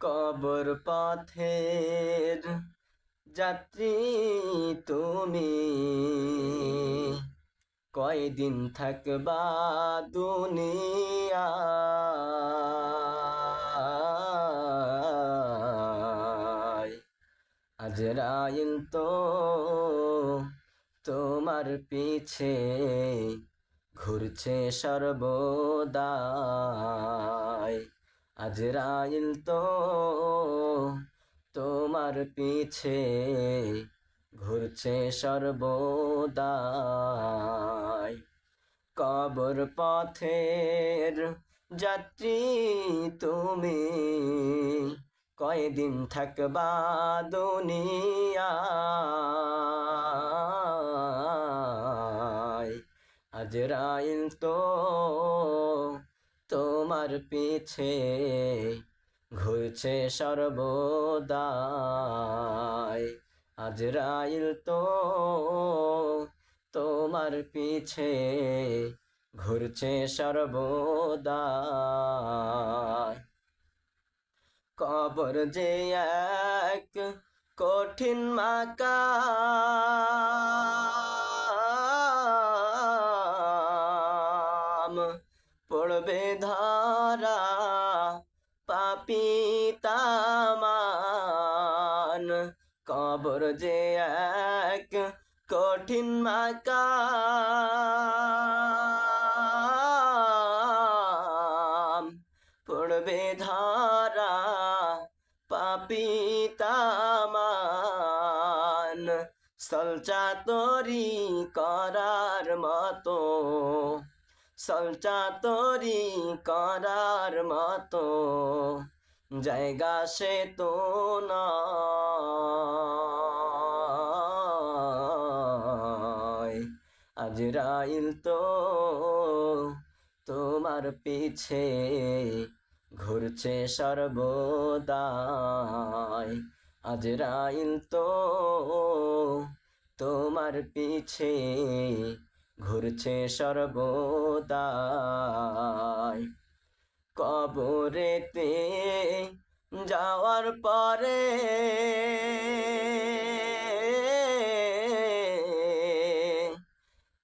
কবর পথের যাত্রী তুমি। কয়দিন থাকবা দুনিয়ায় আজরাইল তো তোমার পিছে ঘুরছে সর্বদাই। আজরাইল তো তোমার পিছে ঘুরছে সর্বদাই। কবর পথের যাত্রী তুমি, কয়দিন থাকবা দুনিয়ায়? আজরাইল তো তোমার পিছে ঘুরছে সর্বদাই। আজরাইল তো তোমার পিছে ঘুরছে সর্বদাই। কবর যে এক কঠিন মাকাম পাপি তামান কবর যে এক কঠিন মাকাম পড়বে ধরা পাপি তামান সলচা তরি করার মতো সলচা তরি করার মতো জায়গা সে তো নয়। আজরাইল তো তোমার পিছে ঘুরছে সর্বদাই। আজরাইল তো তোমার পিছে ঘুরছে সর্বদাই কবরেতে যাওয়ার পরে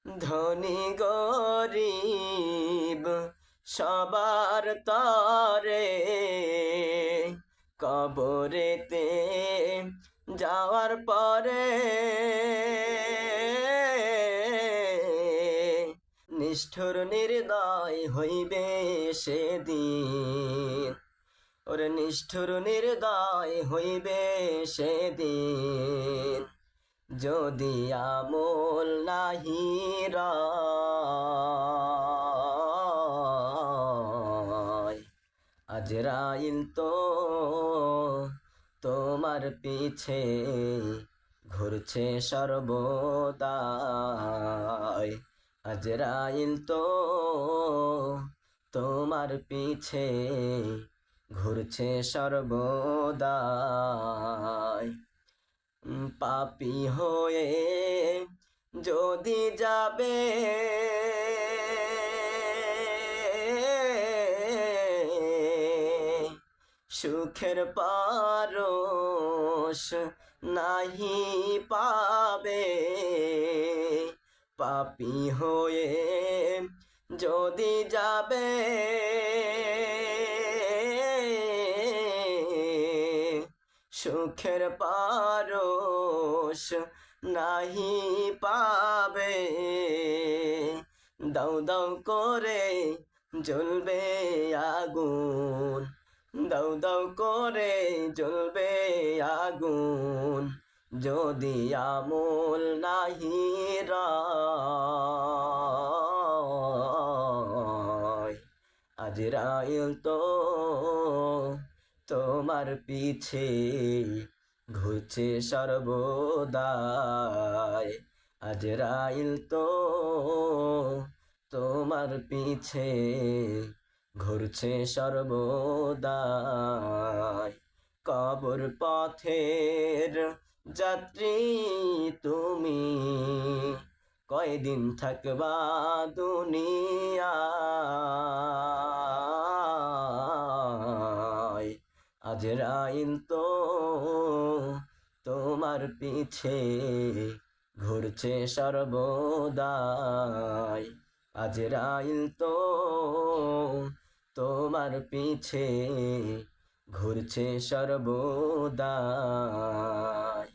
ধনী গরিব সবার তরে কবরেতে যাওয়ার পরে নিষ্ঠুর নির্দয় হইবে সেদিন। ওরে নিষ্ঠুর নির্দয় হইবে সেদিন। যদি আমল নাহি আজরাইল তো তোমার পিছে ঘুরছে সর্বদাই। আজরাইল তো তোমার পিছে ঘুরছে সর্বদাই। পাপী হয়ে যদি যাবে সুখের পারস নাহি পাবে। পাপী হয়ে যদি যাবে, সুখের পারস নাহি পাবে। দাউ দাউ করে জ্বলবে আগুন দাউ দাউ করে জ্বলবে আগুন। যদি আমল নাহি আজরাইল তো তোমার পিছে ঘুরছে সর্বদাই। আজরাইল তো তোমার পিছে ঘুরছে সর্বদাই। কবর পথের যাত্রী তুমি। কয়দিন থাকবা দুনিয়ায় আজরাইল তো তোমার পিছে ঘুরছে সর্বদাই। আজরাইল তো তোমার পিছে ঘুরছে সর্বদাই।